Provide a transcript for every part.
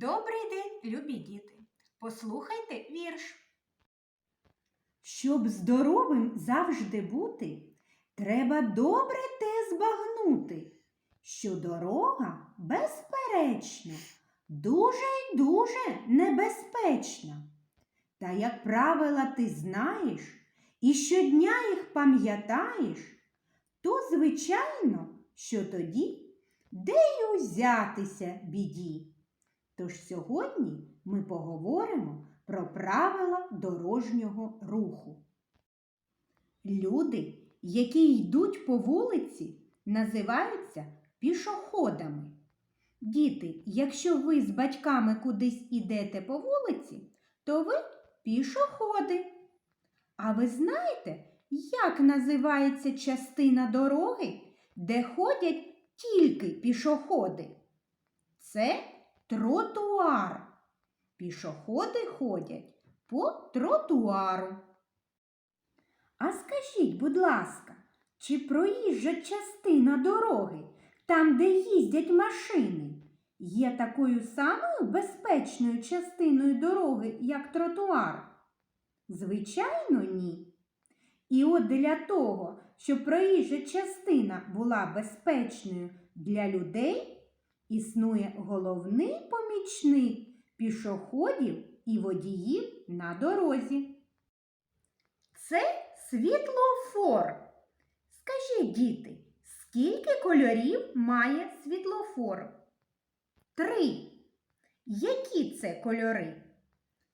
Добрий день, любі діти! Послухайте вірш. Щоб здоровим завжди бути, треба добре те збагнути, що дорога безперечна, дуже й дуже небезпечна. Та як правила ти знаєш і щодня їх пам'ятаєш, то, звичайно, що тоді де й узятися біді. Тож сьогодні ми поговоримо про правила дорожнього руху. Люди, які йдуть по вулиці, називаються пішоходами. Діти, якщо ви з батьками кудись ідете по вулиці, то ви пішоходи. А ви знаєте, як називається частина дороги, де ходять тільки пішоходи? Це тротуар. Пішоходи ходять по тротуару. А скажіть, будь ласка, чи проїжджа частина дороги, там, де їздять машини, є такою самою безпечною частиною дороги, як тротуар? Звичайно, ні. І от для того, щоб проїжджа частина була безпечною для людей, існує головний помічник пішоходів і водіїв на дорозі. Це світлофор. Скажіть, діти, скільки кольорів має світлофор? Три. Які це кольори?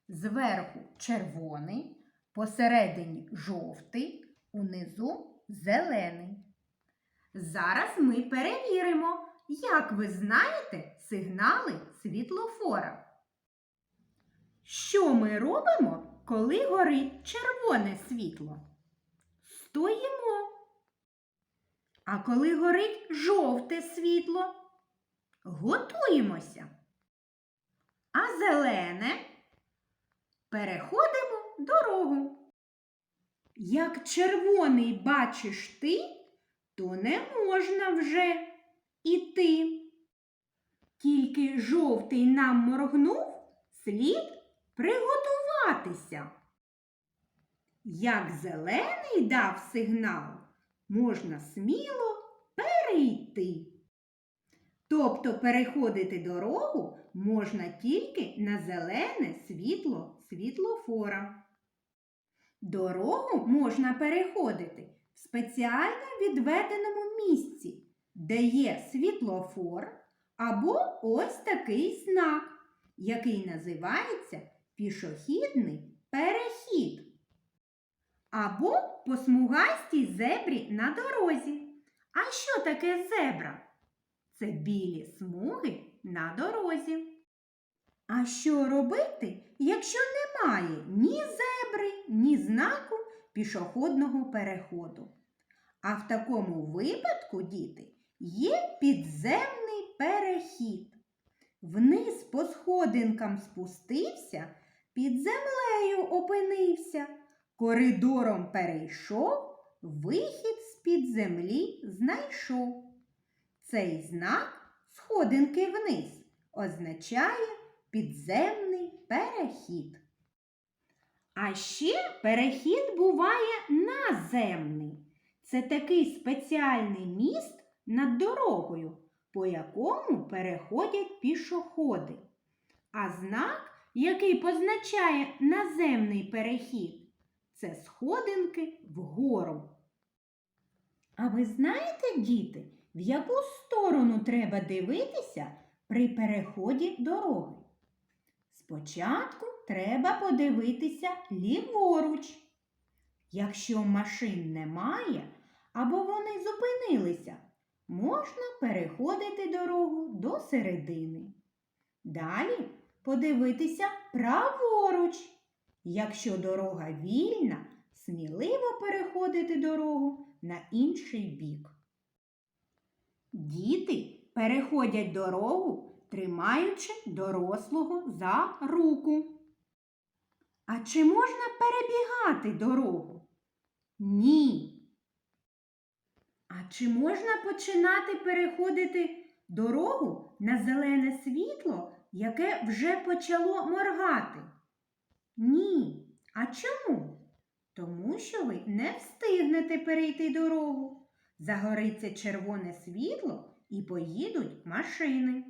Зверху червоний, посередині жовтий, унизу зелений. Зараз ми перевіримо, як ви знаєте сигнали світлофора. Що ми робимо, коли горить червоне світло? Стоїмо. А коли горить жовте світло, готуємося. А зелене переходимо дорогу. Як червоний бачиш ти, то не можна вже іти. Тільки жовтий нам моргнув, слід приготуватися. Як зелений дав сигнал, можна сміло перейти. Тобто переходити дорогу можна тільки на зелене світло світлофора. Дорогу можна переходити в спеціально відведеному місці, де є світлофор або ось такий знак, який називається пішохідний перехід. Або по смугастій зебрі на дорозі. А що таке зебра? Це білі смуги на дорозі. А що робити, якщо немає ні зебри, ні знаку пішохідного переходу? А в такому випадку, діти, є підземний перехід. Вниз по сходинкам спустився, під землею опинився, коридором перейшов, вихід з-під землі знайшов. Цей знак сходинки вниз означає підземний перехід. А ще перехід буває наземний. Це такий спеціальний міст над дорогою, по якому переходять пішоходи. А знак, який позначає наземний перехід, це сходинки вгору. А ви знаєте, діти, в яку сторону треба дивитися при переході дороги? Спочатку треба подивитися ліворуч. Якщо машин немає або вони зупинилися, можна переходити дорогу до середини. Далі подивитися праворуч. Якщо дорога вільна, сміливо переходити дорогу на інший бік. Діти переходять дорогу, тримаючи дорослого за руку. А чи можна перебігати дорогу? Ні. А чи можна починати переходити дорогу на зелене світло яке вже почало моргати? Ні. А чому? Тому що ви не встигнете перейти дорогу. Загориться червоне світло і поїдуть машини.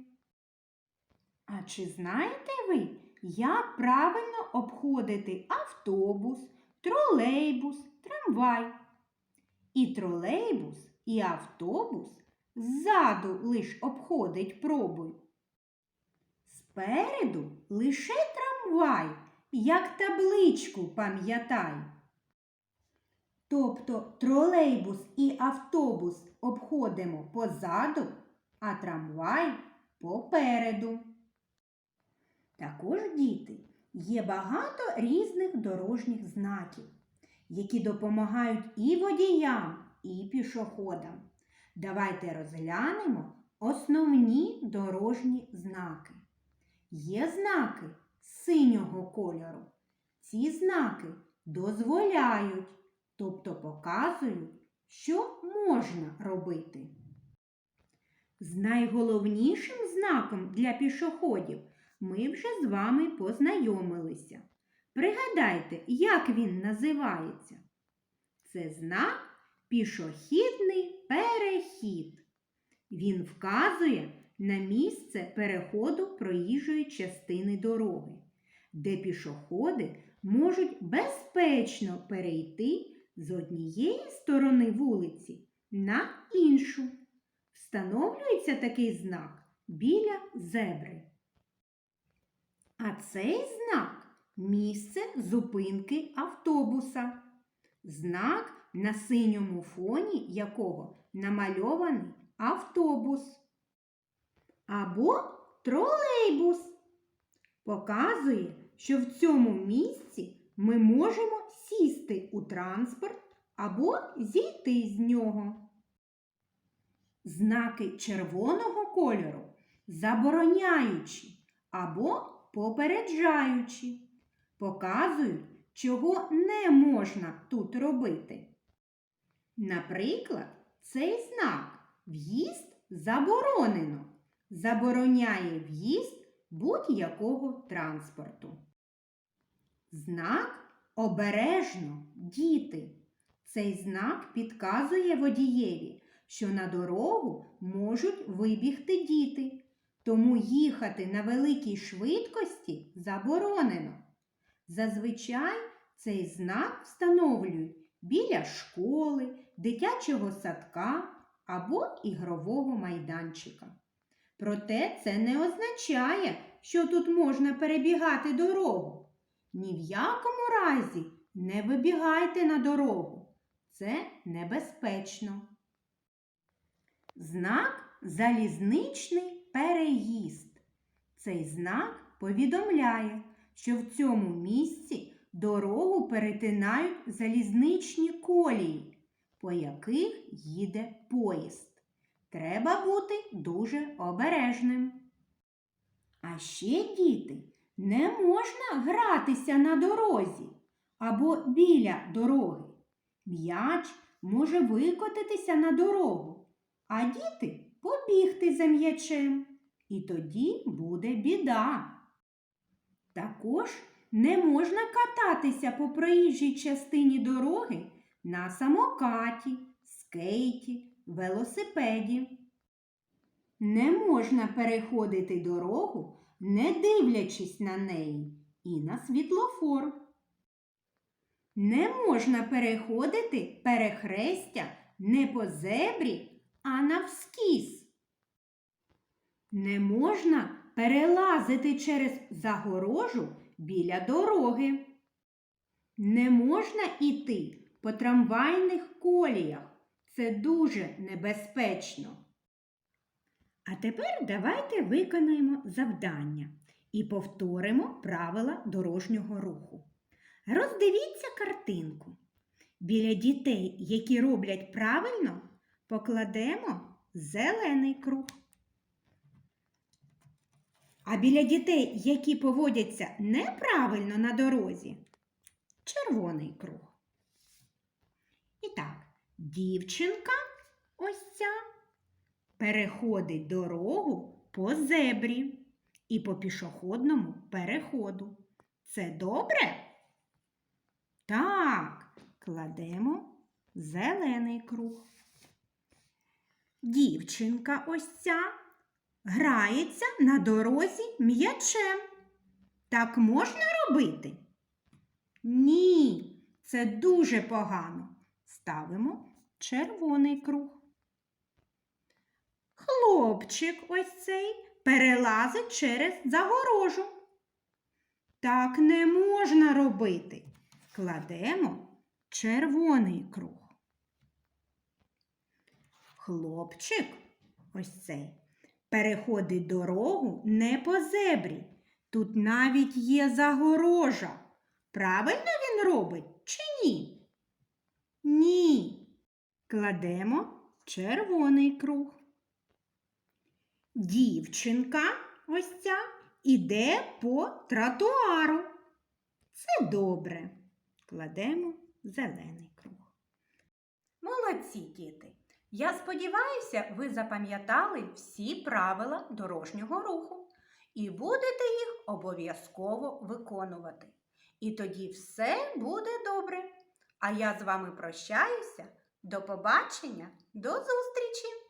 А чи знаєте ви, як правильно обходити автобус, тролейбус, трамвай? І тролейбус, і автобус ззаду лиш обходить пробуй. Спереду лише трамвай, як табличку пам'ятай. Тобто тролейбус і автобус обходимо позаду, а трамвай попереду. Також, діти, є багато різних дорожніх знаків, які допомагають і водіям, і пішоходам. Давайте розглянемо основні дорожні знаки. Є знаки синього кольору. Ці знаки дозволяють, тобто показують, що можна робити. З найголовнішим знаком для пішоходів ми вже з вами познайомилися. Пригадайте, як він називається. Це знак пішохідний перехід. Він вказує на місце переходу проїжджої частини дороги, де пішоходи можуть безпечно перейти з однієї сторони вулиці на іншу. Встановлюється такий знак біля зебри. А цей знак місце зупинки автобуса. Знак, на синьому фоні якого намальований автобус. Або тролейбус. Показує, що в цьому місці ми можемо сісти у транспорт або зійти з нього. Знаки червоного кольору забороняючи або попереджаючи, показують, чого не можна тут робити. Наприклад, цей знак в'їзд заборонено забороняє в'їзд будь-якого транспорту. Знак обережно діти. Цей знак підказує водієві, що на дорогу можуть вибігти діти, тому їхати на великій швидкості заборонено. Зазвичай цей знак встановлюють біля школи, дитячого садка або ігрового майданчика. Проте це не означає, що тут можна перебігати дорогу. Ні в якому разі не вибігайте на дорогу. Це небезпечно. Знак залізничний переїзд. Цей знак повідомляє, що в цьому місці дорогу перетинають залізничні колії, по яких їде поїзд. Треба бути дуже обережним. А ще, діти, не можна гратися на дорозі або біля дороги. М'яч може викотитися на дорогу, а діти побігти за м'ячем. І тоді буде біда. Також не можна кататися по проїжджій частині дороги на самокаті, скейті, велосипеді. Не можна переходити дорогу, не дивлячись на неї і на світлофор. Не можна переходити перехрестя не по зебрі, а навскіз. Не можна перелазити через загорожу біля дороги. Не можна іти по трамвайних коліях. Це дуже небезпечно. А тепер давайте виконаємо завдання і повторимо правила дорожнього руху. Роздивіться картинку. Біля дітей, які роблять правильно, покладемо зелений круг. А біля дітей, які поводяться неправильно на дорозі, червоний круг. І так, дівчинка ось ця переходить дорогу по зебрі. і по пішохідному переходу. Це добре? Так, кладемо зелений круг. Дівчинка ось ця грається на дорозі м'ячем. Так можна робити? Ні, це дуже погано. Ставимо червоний круг. Хлопчик ось цей перелазить через загорожу. Так не можна робити. Кладемо червоний круг. Хлопчик ось цей переходить дорогу не по зебрі. Тут навіть є загорожа. Правильно він робить чи ні? Ні. Кладемо червоний круг. Дівчинка ось ця іде по тротуару. Це добре. Кладемо зелений круг. Молодці, діти! Я сподіваюся, ви запам'ятали всі правила дорожнього руху і будете їх обов'язково виконувати. І тоді все буде добре. А я з вами прощаюся. До побачення, до зустрічі!